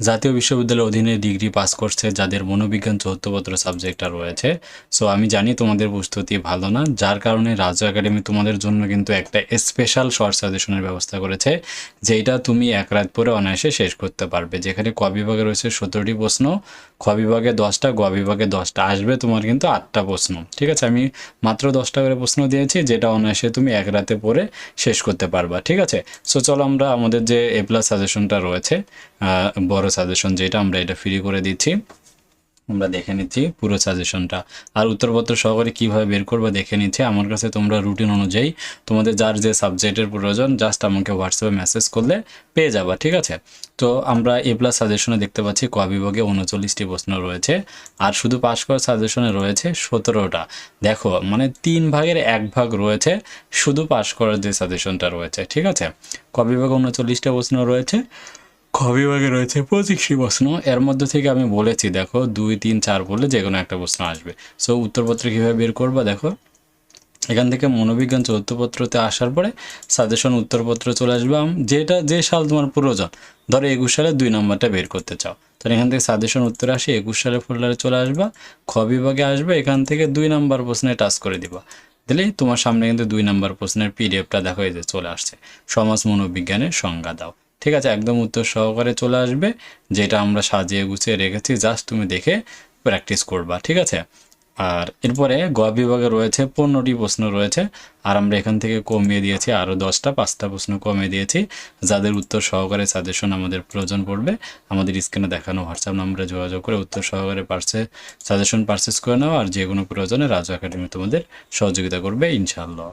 জাতীয় বিশ্ববিদ্যালয়ের অধীনে ডিগ্রি পাস করছে যাদের মনোবিজ্ঞান চৌহত্তপত্র সাবজেক্টটা রয়েছে। সো আমি জানি তোমাদের প্রস্তুতি ভালো না। যার কারণে রাজ্য একাডেমি তোমাদের জন্য কিন্তু একটা স্পেশাল শর্ট সাজেশনের ব্যবস্থা করেছে যেটা তুমি এক রাত পরে অনায়াসে শেষ করতে পারবে। যেখানে ক বিভাগে রয়েছে সতেরোটি প্রশ্ন, খ বিভাগে দশটা, গ বিভাগে দশটা। আসবে তোমার কিন্তু আটটা প্রশ্ন। ঠিক আছে? আমি মাত্র দশটা করে প্রশ্ন দিয়েছি, যেটা অনায়াসে তুমি এক রাতে পরে শেষ করতে পারবা। ঠিক আছে? সো চলো আমরা আমাদের যে এ প্লাস সাজেশনটা রয়েছে বড় সাজেশন যেটা আমরা এটা ফ্রি করে দিচ্ছি। আমরা দেখে নিচ্ছি পুরো সাজেশনটা আর উত্তরপত্র সহকারে কীভাবে বের করবে দেখে নিচ্ছি। আমার কাছে তোমরা রুটিন অনুযায়ী তোমাদের যার যে সাবজেক্টের প্রয়োজন জাস্ট আমাকে হোয়াটসঅ্যাপে মেসেজ করলে পেয়ে যাবা, ঠিক আছে? তো আমরা এ প্লাস সাজেশনে দেখতে পাচ্ছি, ক বিভাগে উনচল্লিশটি প্রশ্ন রয়েছে। আর শুধু পাস করার সাজেশনে রয়েছে সতেরোটা। দেখো মানে তিন ভাগের এক ভাগ রয়েছে, শুধু পাস করার যে সাজেশনটা রয়েছে, ঠিক আছে? ক বিভাগে উনচল্লিশটা প্রশ্ন রয়েছে খ বিভাগে রয়েছে পঁচিশটি প্রশ্ন এর মধ্যে থেকে আমি বলেছি, দেখো, দুই, তিন, চার বললে যে কোনো একটা প্রশ্ন আসবে। সো উত্তরপত্র কীভাবে বের করবা, দেখো? এখান থেকে মনোবিজ্ঞান চতুর্থপত্রতে আসার পরে সাজেশন উত্তরপত্র চলে আসবে। যেটা, যে সাল তোমার প্রয়োজন, ধরো একুশ সালে দুই নম্বরটা বের করতে চাও। তাহলে এখান থেকে সাজেশন উত্তর আসে, একুশ সালে ফোল্ডারে চলে আসবা খ বিভাগে আসবে, এখান থেকে দুই নাম্বার প্রশ্নে টাচ করে দিবা। দিলেই তোমার সামনে কিন্তু দুই নাম্বার প্রশ্নের পিডিএফটা দেখো, এই যে চলে আসছে। সমাজ মনোবিজ্ঞানের সংজ্ঞা দাও। ঠিক আছে, একদম উত্তর সহকারে চলে আসবে, যেটা আমরা সাজিয়ে গুছিয়ে রেখেছি জাস্ট তুমি দেখে প্র্যাকটিস করবা, ঠিক আছে? আর এরপরে গ বিভাগে রয়েছে পনেরোটি প্রশ্ন রয়েছে, আর আমরা এখান থেকে কমিয়ে দিয়েছি আরও দশটা, পাঁচটা প্রশ্ন কমিয়ে দিয়েছি, যাদের উত্তর সহকারে সাজেশন আমাদের প্রয়োজন পড়বে, আমাদের স্ক্রিনে দেখানো হোয়াটসঅ্যাপ নম্বরে যোগাযোগ করে উত্তর সহকারে পার্সে সাজেশন পারচেস করে নাও, আর যে কোনো প্রয়োজনে রাজু একাডেমি তোমাদের সহযোগিতা করবে, ইনশাআল্লাহ।